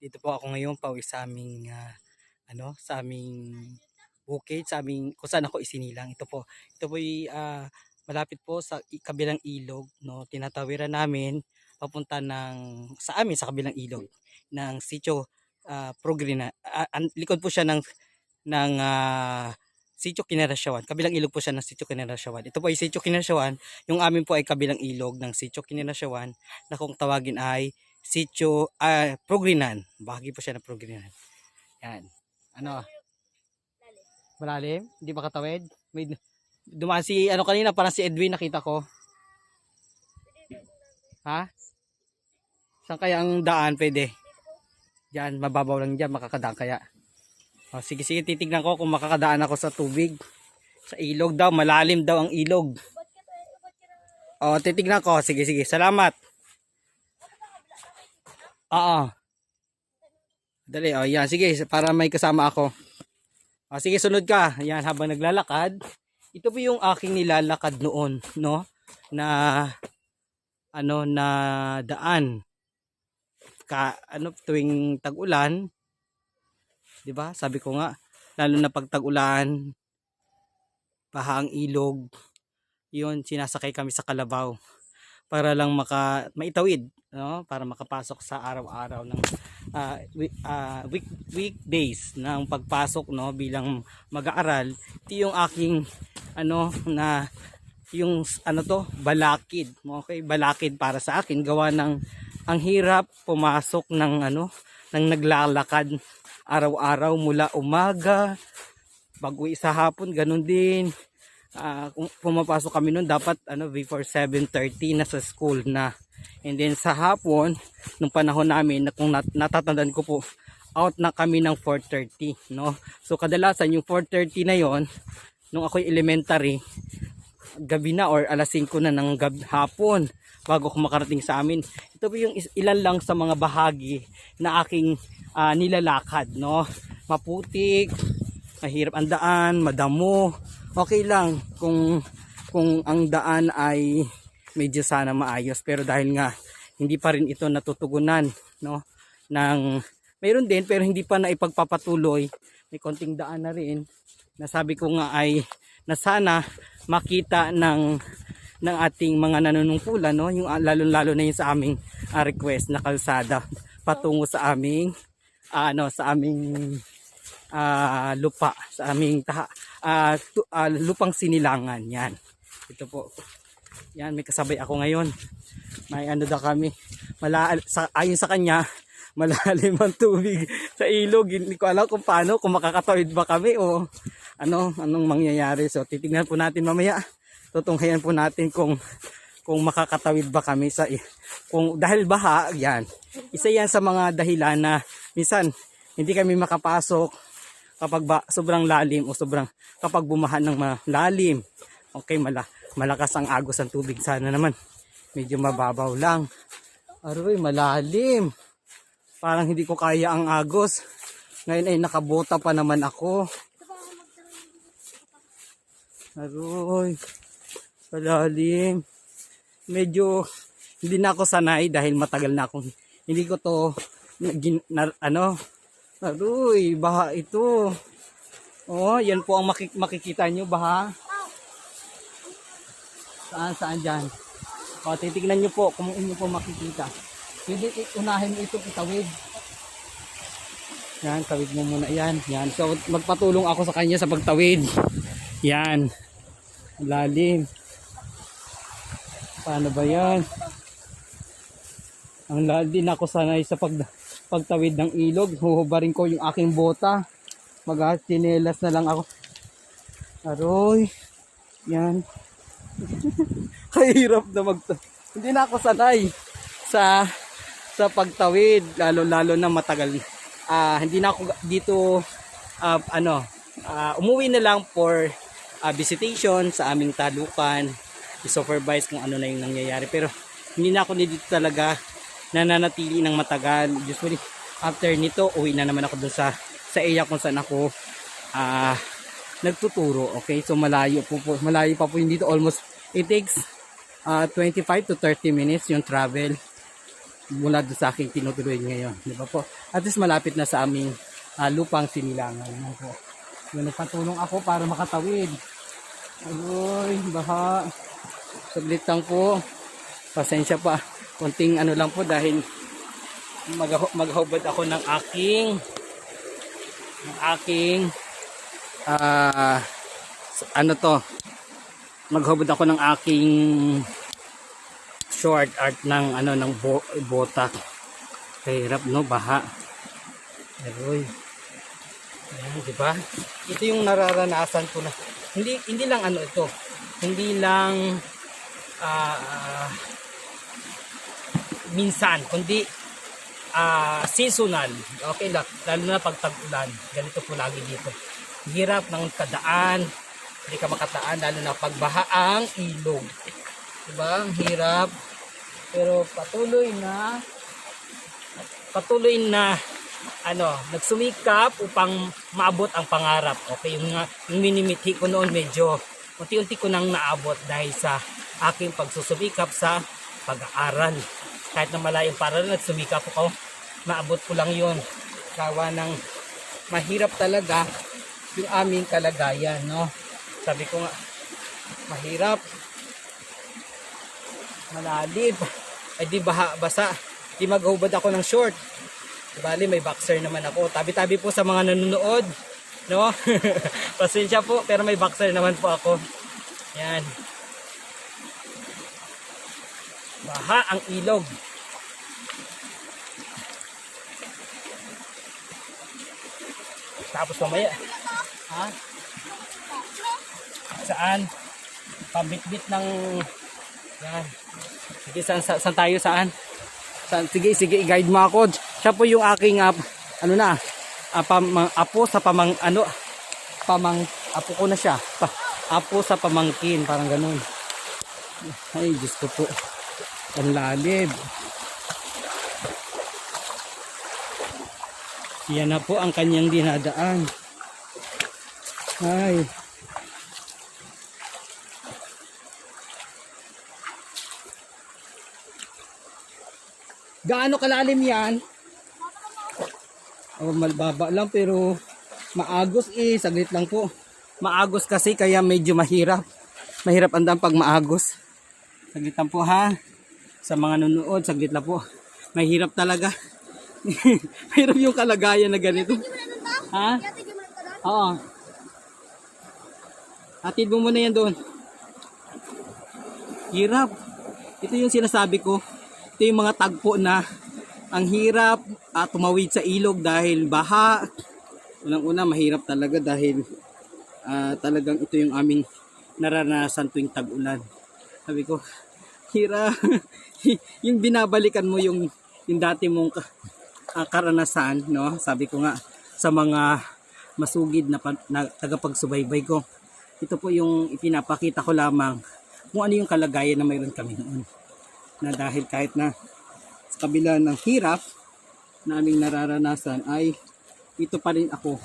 Dito po ako ngayon pauwi sa aming ah, ano, sa aming bukid, sa aming kung saan ako isinilang. Ito po. Ito po malapit po sa kabilang ilog, no. Tinatawiran namin papunta ng sa amin sa kabilang ilog ng Sitio ah, Progrina. Ah, an- likod po siya ng ng ah, Sitio Kinarasyawan. Kabilang ilog po siya ng Sitio Kinarasyawan. Ito po ay Sitio Kinarasyawan. Yung amin po ay kabilang ilog ng Sitio Kinarasyawan na kung tawagin ay Sitio ah, Progrinan. Bahagi po siya ng Progrinan. Yan. Ano? Malalim? Hindi ba katawid? May dumaan si ano kanina parang si Edwin nakita ko. Ha? Saan kaya ang daan pwede? Diyan, mababaw lang diyan, makakadaan kaya. O, sige, sige, titignan ko kung makakadaan ako sa tubig. Sa ilog daw, malalim daw ang ilog. O, titignan ko. Sige, sige, salamat. Oo. Dali, o, yan. Sige, para may kasama ako. O, sige, sunod ka. Yan, habang naglalakad. Ito po yung aking nilalakad noon, no? Na, ano, na daan. Ka, ano, tuwing tag-ulan, ba? Sabi ko nga, lalo na pag tag-ulan, baha ang ilog, 'yun sinasakay kami sa kalabaw para lang maka maitawid, no? Para makapasok sa araw-araw ng week, ah, week weekdays ng pagpasok no? Bilang mag-aaral. Ito yung aking ano na yung ano to? Balakid okay? Balakid para sa akin. Gawa ng ang hirap pumasok ng ano ng naglalakad araw-araw mula umaga bago sa hapon ganun din Ah, kung pumapasok kami noon dapat ano before 7:30 na sa school na and then sa hapon nung panahon namin na kung nat natatandaan ko po out na kami ng 4:30 no so kadalasan yung 4:30 na yon nung ako'y elementary gabi na or alas 5 na ng gab hapon bago ako makarating sa amin. Ito po yung ilan lang sa mga bahagi na aking ah, nilalakad, no? Maputik, mahirap ang daan, madamo. Okay lang kung kung ang daan ay medyo sana maayos pero dahil nga hindi pa rin ito natutugunan, no? Ng mayroon din pero hindi pa na ipagpapatuloy. May konting daan na rin na sabi ko nga ay na sana makita ng ng ating mga nanunungkulan no yung lalo lalo na yung sa aming ah, request na kalsada patungo sa aming ah, ano sa aming ah, lupa sa aming taha, ah, tu- ah, lupang sinilangan yan. Ito po. Yan may kasabay ako ngayon. May ano daw kami. Mala sa ayon sa kanya malalim ang tubig sa ilog. Hindi ko alam kung paano kung makakatawid ba kami o ano anong mangyayari. So titignan po natin mamaya. Tutunghayan po natin kung kung makakatawid ba kami sa kung dahil baha yan. Isa yan sa mga dahilan na minsan hindi kami makapasok kapag ba, sobrang lalim o sobrang kapag bumahan ng malalim okay mala, malakas ang agos ng tubig. Sana naman medyo mababaw lang. Aroy malalim. Parang hindi ko kaya ang agos. Ngayon ay nakabota pa naman ako. Aroy Palalim. Medyo hindi na ako sanay dahil matagal na akong hindi ko to gin- na, ano aruy baha ito. Oh yan po ang makik- makikita nyo baha. Saan saan dyan? O titignan nyo po kung inyo po makikita. Pwede unahin mo ito itawid. Yan tawid mo muna. Yan yan. So magpatulong ako sa kanya sa pagtawid. Yan. Lalim. Paano ba yan? Ang din ako sanay sa pag, pagtawid ng ilog. Huhubarin ko yung aking bota. Mag-chinelas na lang ako. Aroy. Yan. Kahirap na mag Hindi na ako sanay sa sa pagtawid lalo lalo na matagal. Ah, hindi na ako dito ah, ano, ah, umuwi na lang for ah, visitation sa aming talukan i-supervise kung ano na yung nangyayari. Pero hindi na ako dito talaga nananatili ng matagal. Usually, after nito, uwi na naman ako dun sa, sa area kung saan ako ah nagtuturo. Okay, so malayo po, po malayo pa po yun dito. Almost, it takes ah 25 to 30 minutes yung travel. mula doon sa aking tinutuloy ngayon. Di ba po? At least malapit na sa aming ah, lupang sinilangan. Ano po? Yung nagpatulong ako para makatawid. Ayoy, baha. Saglit lang po. Pasensya pa. Konting ano lang po dahil mag maghubad ako ng aking ng aking ah ano to maghubad ako ng aking short art ng ano ng bo, bota kahirap no baha Aroy. Ayan, di? Ito yung nararanasan ko na. Hindi hindi lang ano ito. Hindi lang ah minsan, kundi ah seasonal. Okay. Lalo na pag tag-ulan. Ganito po lagi dito. Hirap ng kadaan. Hindi ka makataan. Lalo na pagbaha ang ilog. Diba? Ang hirap. Pero patuloy na patuloy na ano, nagsumikap upang maabot ang pangarap. Okay, yung, yung minimithi ko noon medyo unti-unti ko nang naabot dahil sa aking pagsusumikap sa pag-aaral. Kahit na malayong para nagsumikap ako, maabot ko lang yon Kawa ng mahirap talaga yung aming kalagayan, no? Sabi ko nga, mahirap, malalim, ay di baha, basa, di maghubad ako ng short. Bali, may boxer naman ako. Tabi-tabi po sa mga nanonood. No? Pasensya po, pero may boxer naman po ako. Yan. Baha ang ilog. Tapos mamaya. Ha? Saan? Pambitbit ng... Yan. Sige, saan, saan, saan tayo? Saan? Saan? Sige, sige, i-guide mo ako. Siya po yung aking, ah, ano na, ah, pamang, apo sa pamang, ano, pamang, apo ko na siya. Pa, apo sa pamangkin, parang ganun. Ay, Diyos ko po. Ang lalim. Yan na po ang kanyang dinadaan. Ay. Gaano kalalim yan? Oh, malbaba lang pero maagos eh. Saglit lang po. Maagos kasi kaya medyo mahirap. Mahirap andang pag maagos. Saglit lang po ha. Sa mga nunood, saglit lang po. Mahirap talaga. mahirap yung kalagayan na ganito. Ha? Oo. Atid mo muna yan doon. Hirap. Ito yung sinasabi ko. Ito yung mga tagpo na ang hirap at tumawid sa ilog dahil baha. Unang-una mahirap talaga dahil ah, talagang ito yung aming naranasan tuwing tag-ulan. Sabi ko, hirap. yung binabalikan mo yung, yung dati mong ah, karanasan, no? Sabi ko nga sa mga masugid na, na tagapagsubaybay ko. Ito po yung ipinapakita ko lamang kung ano yung kalagayan na mayroon kami noon. Na dahil kahit na sa kabila ng hirap na aming nararanasan ay ito pa rin ako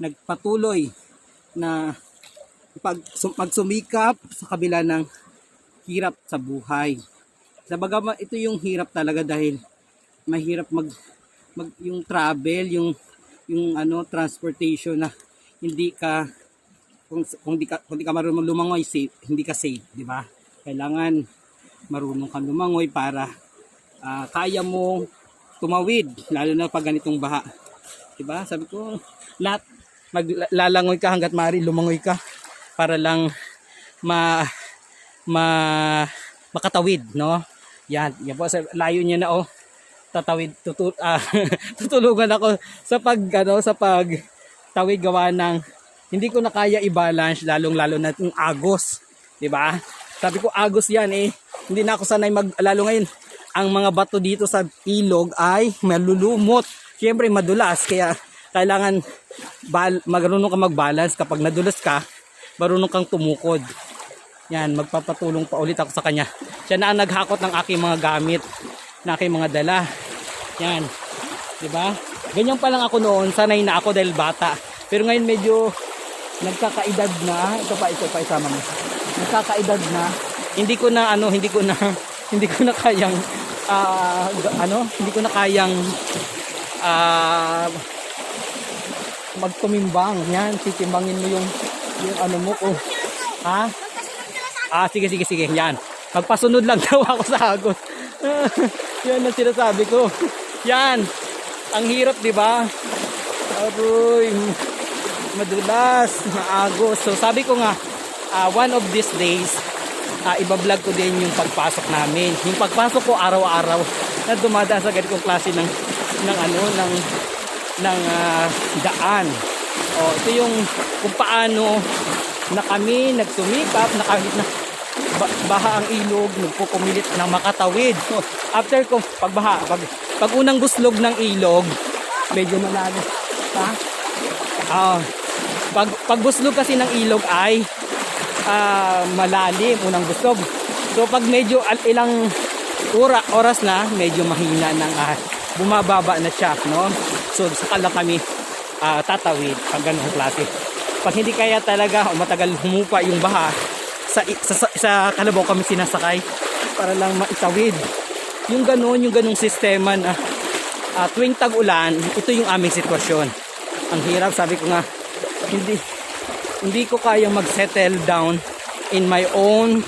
nagpatuloy na pag, sum- magsumikap sa kabila ng hirap sa buhay. Sa ito yung hirap talaga dahil mahirap mag, mag yung travel, yung yung ano transportation na hindi ka kung kung di ka kung di ka marunong lumangoy safe, hindi ka safe, di ba? Kailangan marunong kang lumangoy para ah, kaya mo tumawid lalo na pag ganitong baha. Di ba? Sabi ko, lahat maglalangoy ka hangga't maaari lumangoy ka para lang ma ma makatawid, no? Yan, yan po sa layo niya na oh. Tatawid tutu ah, tutulungan ako sa pag ano sa pag tawid gawa ng hindi ko na kaya i-balance lalong lalo na yung agos, 'di ba? Sabi ko agos 'yan eh. Hindi na ako sanay mag lalo ngayon ang mga bato dito sa ilog ay malulumot. Siyempre madulas kaya kailangan bal marunong ka mag-balance kapag nadulas ka, marunong kang tumukod. Yan, magpapatulong pa ulit ako sa kanya. Siya na ang naghakot ng aking mga gamit, na aking mga dala. Yan. 'Di ba? Ganyan pa lang ako noon, sanay na ako dahil bata. Pero ngayon medyo nagkakaedad na, ito pa ito pa isama mo. Nagkakaedad na. Hindi ko na ano, hindi ko na hindi ko na kayang ga- ano, hindi ko na kayang ah, magtumimbang. Yan, titimbangin mo yung yung ano mo ko. Ha? Ah, sige, sige, sige. Yan. Magpasunod lang daw ako sa agos. yan ang sinasabi ko. Yan. Ang hirap, di ba? Aroy. Madulas. Maagos. So, sabi ko nga, ah, one of these days, ah, ibablog ko din yung pagpasok namin. Yung pagpasok ko araw-araw na dumadaan sa ganitong klase ng ng ano ng ng ah, daan. O ito yung kung paano na kami nagsumikap na kahit na ba- baha ang ilog, nagpupumilit na makatawid. After ko pagbaha, pag, pag unang guslog ng ilog, medyo malalim. Ha? Ah, pag pag guslog kasi ng ilog ay ah, malalim unang guslog. So pag medyo ilang ora, oras na, medyo mahina nang ah, bumababa na siya, no? So saka lang kami ah, tatawid pag ganung klase. Pag hindi kaya talaga o matagal humupa yung baha, sa, sa, sa, sa kalabaw kami sinasakay para lang maitawid. Yung ganun, yung ganung sistema na ah, tuwing tag-ulan, ito yung aming sitwasyon. Ang hirap, sabi ko nga, hindi hindi ko kayang mag-settle down in my own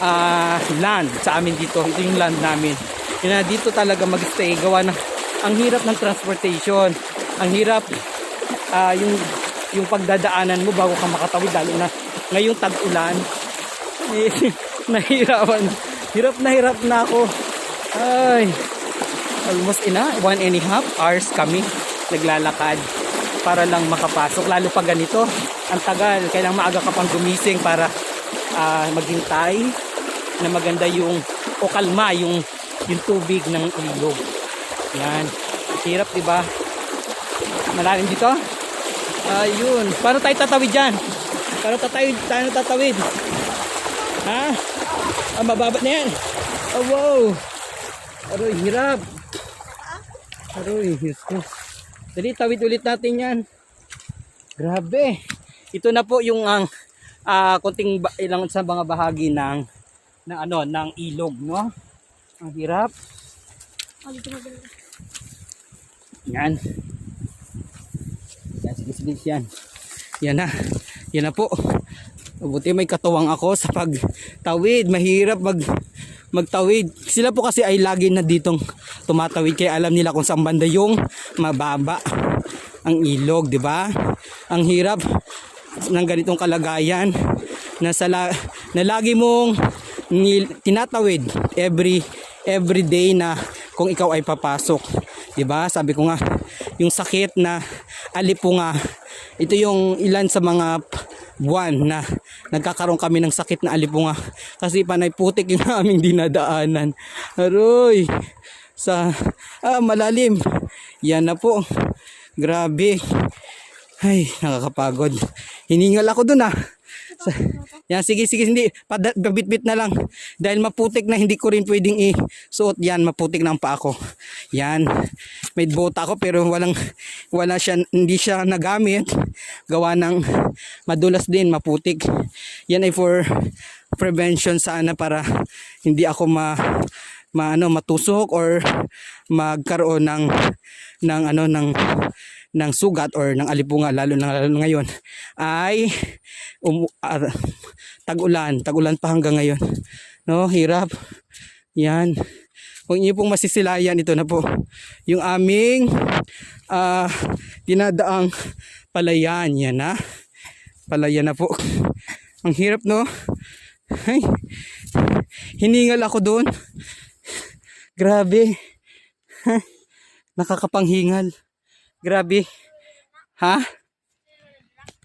ah, land sa amin dito. Ito yung land namin. Yun na dito talaga mag-stay. Gawa ng ang hirap ng transportation. Ang hirap ah, yung yung pagdadaanan mo bago ka makatawid lalo na ngayong tag-ulan. Eh, nahirapan. Hirap na hirap na ako. Ay, almost ina, one and a half hours kami naglalakad para lang makapasok. Lalo pag ganito, ang tagal. Kailang maaga ka pang gumising para ah, maghintay na maganda yung o kalma yung yung tubig ng ilog. Yan. Hirap, di ba? Malalim dito? Ayun. Paano tayo tatawid dyan? Paano tatawid? Paano tatawid? Ha? Ah, mababa na yan. Oh, wow. Aroy, hirap. Aroy, Diyos ko. Dali, tawid ulit natin yan. Grabe. Ito na po yung ang ah, konting ba- ilang sa mga bahagi ng ng ano, ng ilog, no? Ang hirap. Yan. Yan, sige, sige, yan. Yan na. Yan na po. Mabuti may katuwang ako sa pagtawid. Mahirap mag magtawid. Sila po kasi ay lagi na ditong tumatawid kaya alam nila kung saan banda yung mababa ang ilog, di ba? Ang hirap ng ganitong kalagayan na, sa la- na lagi mong nil- tinatawid every every day na kung ikaw ay papasok. 'Di ba? Sabi ko nga yung sakit na alipunga. Ito yung ilan sa mga buwan na nagkakaroon kami ng sakit na alipunga kasi panay putik yung aming dinadaanan. Aroy. Sa ah, malalim. Yan na po. Grabe. Ay, nakakapagod. Hiningal ako dun ah. Sa, yan, sige, sige, hindi. Babitbit na lang. Dahil maputik na hindi ko rin pwedeng isuot yan. Maputik na ang paa ko. Yan. May bota ako pero walang, wala siya, hindi siya nagamit. Gawa ng madulas din, maputik. Yan ay for prevention sana para hindi ako ma, ma ano, matusok or magkaroon ng ng ano ng ng sugat or ng alipunga lalo na lalo na ngayon ay um, ah, tag-ulan, tag-ulan pa hanggang ngayon. No, hirap. Yan. Kung inyo pong masisilayan ito na po yung aming ah dinadaang palayan yan na. Palayan na po. Ang hirap no. Ay, hiningal ako doon. Grabe. Nakakapanghingal. Grabe. Ha?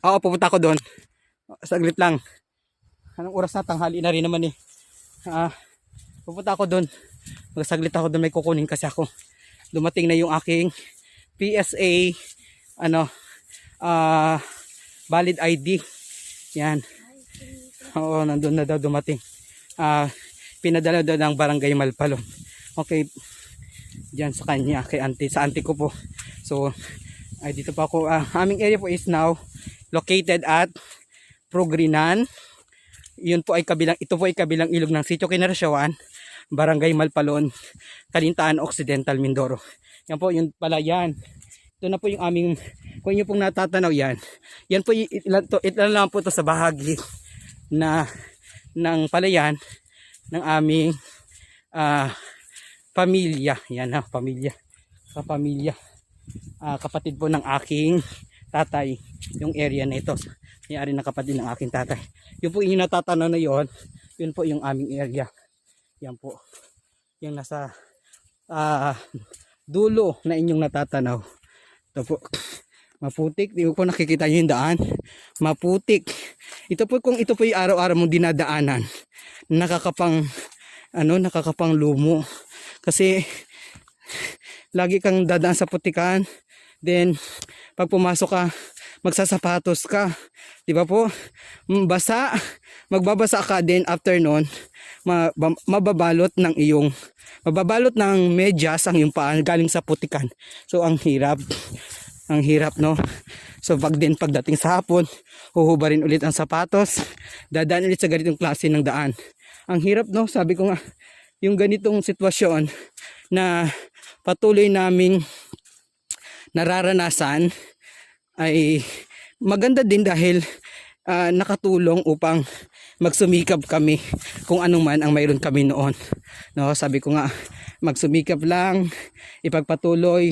Oo, pupunta ako doon. Saglit lang. Anong oras na? Tanghali na rin naman eh. Ah, pupunta ako doon. Magsaglit ako doon. May kukunin kasi ako. Dumating na yung aking PSA ano ah valid ID. Yan. Oo, nandun na daw dumating. Ah, pinadala daw ng barangay Malpalon. Okay, diyan sa kanya kay auntie sa auntie ko po so ay dito pa ako ah, aming area po is now located at Progrinan yun po ay kabilang ito po ay kabilang ilog ng Sitio Kinarasyawan Barangay Malpalon, Kalintaan Occidental, Mindoro. Yan po, yung palayan. Ito na po yung aming, kung inyo pong natatanaw yan, yan po, ilan, to, ilan lang po to sa bahagi na ng palayan ng aming ah, pamilya. Yan na, pamilya. Kapamilya. Ah, kapatid po ng aking tatay, yung area na ito. May-ari na kapatid ng aking tatay. Yung po yung natatanaw na yon, yun po yung aming area. Yan po. Yung nasa ah, dulo na inyong natatanaw. Ito po. Maputik. Di po nakikita nyo yung daan. Maputik. Ito po kung ito po yung araw-araw mong dinadaanan. Nakakapang ano, nakakapang lumo. Kasi lagi kang dadaan sa putikan. Then pag pumasok ka, magsasapatos ka. Di ba po? Mm, Basa. Magbabasa ka din after ba- mababalot ng iyong mababalot ng medyas ang iyong paa galing sa putikan. So ang hirap. Ang hirap no. So pag din pagdating sa hapon, huhubarin ulit ang sapatos, dadaan ulit sa ganitong klase ng daan. Ang hirap no, sabi ko nga, yung ganitong sitwasyon na patuloy naming nararanasan ay maganda din dahil ah, nakatulong upang magsumikap kami kung anong man ang mayroon kami noon. No, sabi ko nga magsumikap lang, ipagpatuloy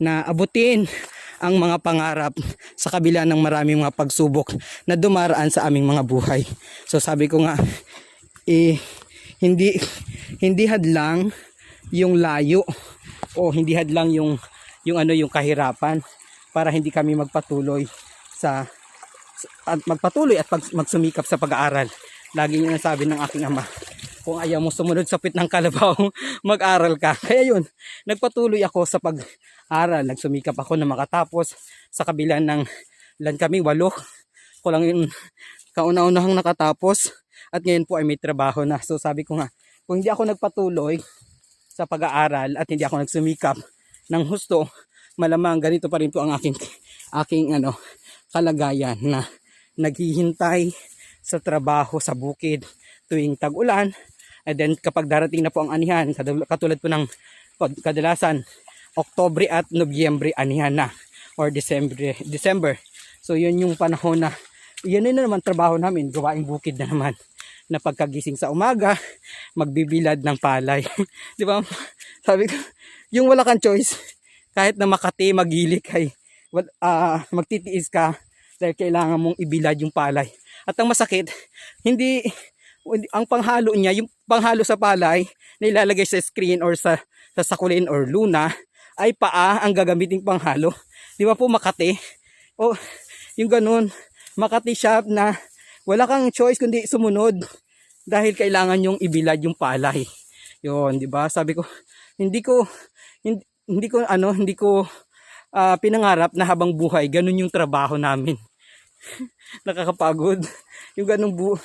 na abutin ang mga pangarap sa kabila ng maraming mga pagsubok na dumaraan sa aming mga buhay. So sabi ko nga eh, hindi hindi hadlang yung layo o hindi hadlang yung yung ano yung kahirapan para hindi kami magpatuloy sa at magpatuloy at pag, magsumikap sa pag-aaral. Lagi niyo nasabi ng aking ama, kung ayaw mo sumunod sa pit ng kalabaw, mag-aral ka. Kaya yun, nagpatuloy ako sa pag-aral. Nagsumikap ako na makatapos sa kabila ng lan kami, walo. Ko lang yung kauna-unahang nakatapos at ngayon po ay may trabaho na. So sabi ko nga, kung hindi ako nagpatuloy sa pag-aaral at hindi ako nagsumikap ng husto, malamang ganito pa rin po ang aking aking ano kalagayan na naghihintay sa trabaho sa bukid tuwing tag-ulan. And then kapag darating na po ang anihan katulad po ng kad- kadalasan Oktobre at Nobyembre anihan na or December December. So yun yung panahon na yun na naman trabaho namin gawaing bukid na naman na pagkagising sa umaga magbibilad ng palay di ba sabi ko yung wala kang choice kahit na Makati magilik ay wal- ah, magtitiis ka dahil kailangan mong ibilad yung palay. At ang masakit, hindi, ang panghalo niya, yung panghalo sa palay na ilalagay sa screen or sa, sa sakulin or luna, ay paa ang gagamiting panghalo. Di ba po Makati? O, yung ganun, Makati shop na wala kang choice kundi sumunod dahil kailangan yung ibilad yung palay. Yun, di ba? Sabi ko, hindi ko, hindi, hindi ko, ano, hindi ko ah, pinangarap na habang buhay, ganun yung trabaho namin. Nakakapagod. Yung ganung bu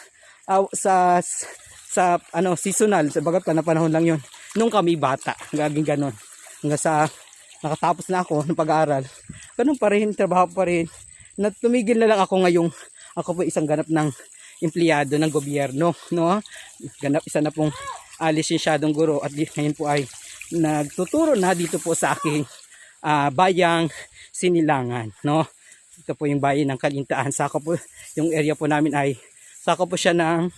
ah, sa sa ano seasonal, sa bagat na panahon lang yon. Nung kami bata, gaging ganun. Hanggang sa nakatapos na ako ng pag-aaral. Ganun pa rin, trabaho pa rin. Na tumigil na lang ako ngayong ako po isang ganap ng empleyado ng gobyerno, no? Ganap isa na pong uh, lisensyadong guro at ngayon po ay nagtuturo na dito po sa aking ah, bayang Sinilangan, no? Ito po yung bayan ng Kalintaan. Saka po yung area po namin ay saka po siya ng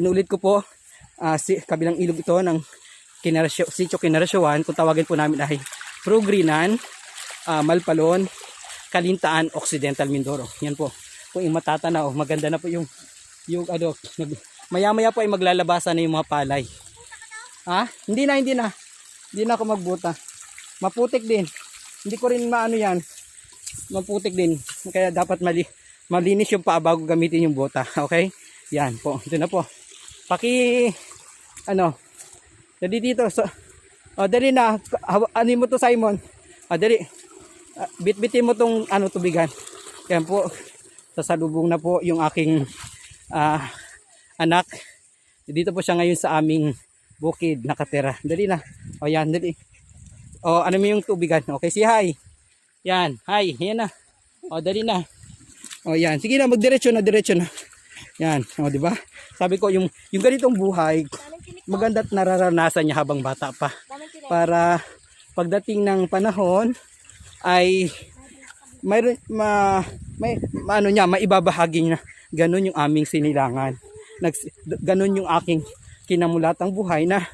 inulit ko po ah, si kabilang ilog ito ng Kinarasyo, Sitio Kinarasyoan. Kung tawagin po namin ay Progrinan, ah, Malpalon, Kalintaan, Occidental Mindoro. Yan po. Kung yung matatanaw, maganda na po yung yung ano, nag- maya-maya po ay maglalabasan na yung mga palay. Ha? Hindi na, hindi na. Hindi na ako magbuta. Maputik din. Hindi ko rin maano yan. Maputik din. Kaya dapat mali malinis yung paa bago gamitin yung bota. Okay? Yan po. Ito na po. Paki ano Dali dito. So, oh, dali na. Ano mo to Simon? Ah, dali. Ah, bitbitin mo tong ano tubigan. Yan po. Sasalubong na po yung aking ah, anak. Dito po siya ngayon sa aming bukid nakatira. Dali na. O yan, dali. O ano mo yung tubigan. Okay, si hi. Yan, hi. Yan na. O dali na. O yan. Sige na, magdiretso na, diretso na. Yan, o, di ba? Sabi ko, yung, yung ganitong buhay, maganda't nararanasan niya habang bata pa. Para pagdating ng panahon, ay mayroon ma may ma- ano niya maibabahagi na ganun yung aming sinilangan. Nags, d- ganun yung aking kinamulatang buhay na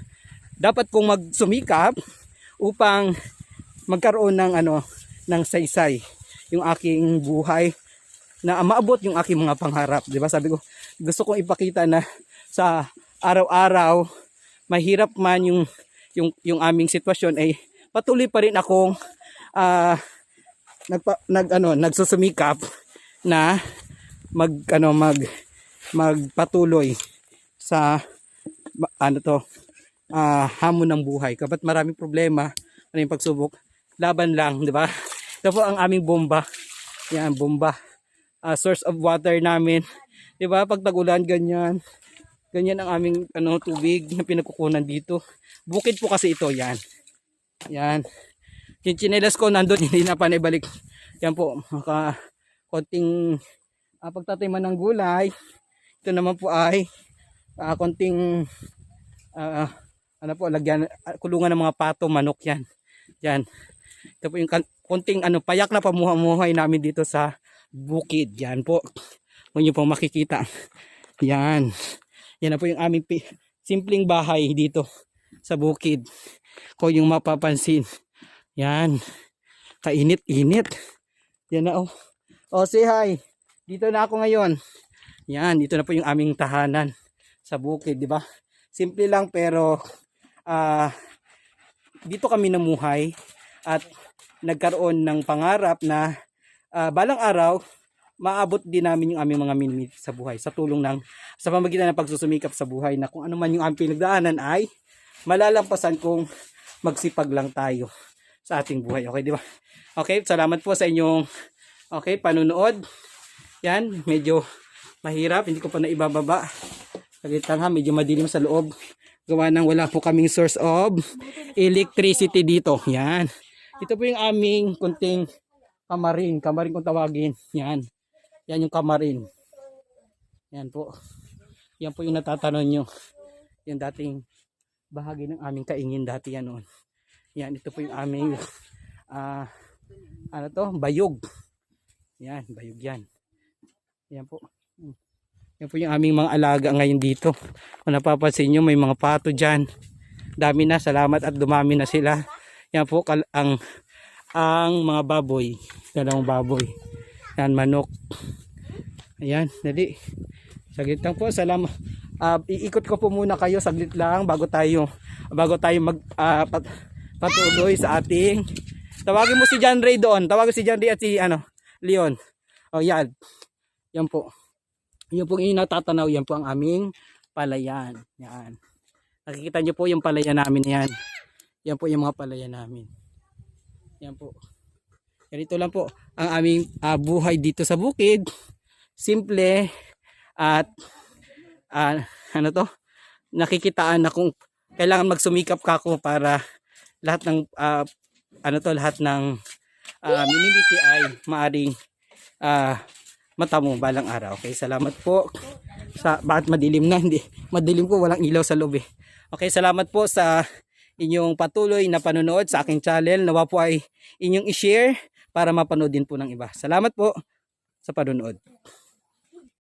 dapat kong magsumikap upang magkaroon ng ano ng saysay yung aking buhay na maabot yung aking mga pangarap di ba? Sabi ko gusto kong ipakita na sa araw-araw mahirap man yung yung yung aming sitwasyon ay patuloy pa rin akong ah nagpa, nag ano nagsusumikap na mag ano mag magpatuloy sa ano to ah hamon ng buhay. Kapat maraming problema maraming pagsubok laban lang di ba? Ito po ang aming bomba. Yan bomba. Ah, source of water namin. Di ba? Pag tagulan ganyan. Ganyan ang aming ano tubig na pinagkukunan dito. Bukid po kasi ito yan. Yan yung chinelas ko nandun, hindi na pa naibalik. Yan po, maka konting uh, pagtatiman ng gulay. Ito naman po ay ah, konting ah, ano po, lagyan, ah, kulungan ng mga pato, manok yan. Yan. Ito po yung konting ano, payak na pamuhay namin dito sa bukid. Yan po. Kung nyo po makikita. Yan. Yan na po yung aming simpleng bahay dito sa bukid. Kung yung mapapansin. Yan. Kainit-init. Yan na oh. Oh, say hi. Dito na ako ngayon. Yan, dito na po yung aming tahanan sa bukid, di ba? Simple lang pero ah dito kami namuhay at nagkaroon ng pangarap na ah, balang araw maabot din namin yung aming mga minimit sa buhay sa tulong ng sa pamagitan ng pagsusumikap sa buhay na kung ano man yung aming pinagdaanan ay malalampasan kung magsipag lang tayo sa ating buhay. Okay, di ba? Okay, salamat po sa inyong okay, panunood. Yan, medyo mahirap, hindi ko pa naibababa. Saglit lang ha, medyo madilim sa loob. Gawa ng wala po kaming source of electricity dito. Yan. Ito po yung aming kunting kamarin. Kamarin kung tawagin. Yan. Yan yung kamarin. Yan po. Yan po yung natatanong nyo. Yung dating bahagi ng aming kaingin dati yan noon. Yan, ito po yung aming ah ano to, bayog. Yan, bayog yan. Yan po. Yan po yung aming mga alaga ngayon dito. Kung napapansin nyo, may mga pato dyan. Dami na, salamat at dumami na sila. Yan po ang ang mga baboy. Dalawang baboy. Yan, manok. Ayan, dali. Saglit lang po, salamat. Ah, iikot ko po muna kayo saglit lang bago tayo bago tayo mag pat- patuloy sa ating tawagin mo si John Ray doon tawagin si John Ray at si ano Leon. Oh yan. Yan po. Yun po yung natatanaw yan po ang aming palayan. Yan. Nakikita nyo po yung palayan namin yan. Yan po yung mga palayan namin. Yan po. Ganito lang po ang aming ah, buhay dito sa bukid. Simple at ah, ano to? Nakikitaan na kung kailangan magsumikap ka ako para lahat ng ah, ano to lahat ng uh, minimiti ay maaring ah, mata mo balang araw. Okay, salamat po. Sa bakit madilim na hindi madilim po walang ilaw sa loob eh. Okay, salamat po sa inyong patuloy na panonood sa aking channel. Nawa po ay inyong i-share para mapanood din po ng iba. Salamat po sa panonood.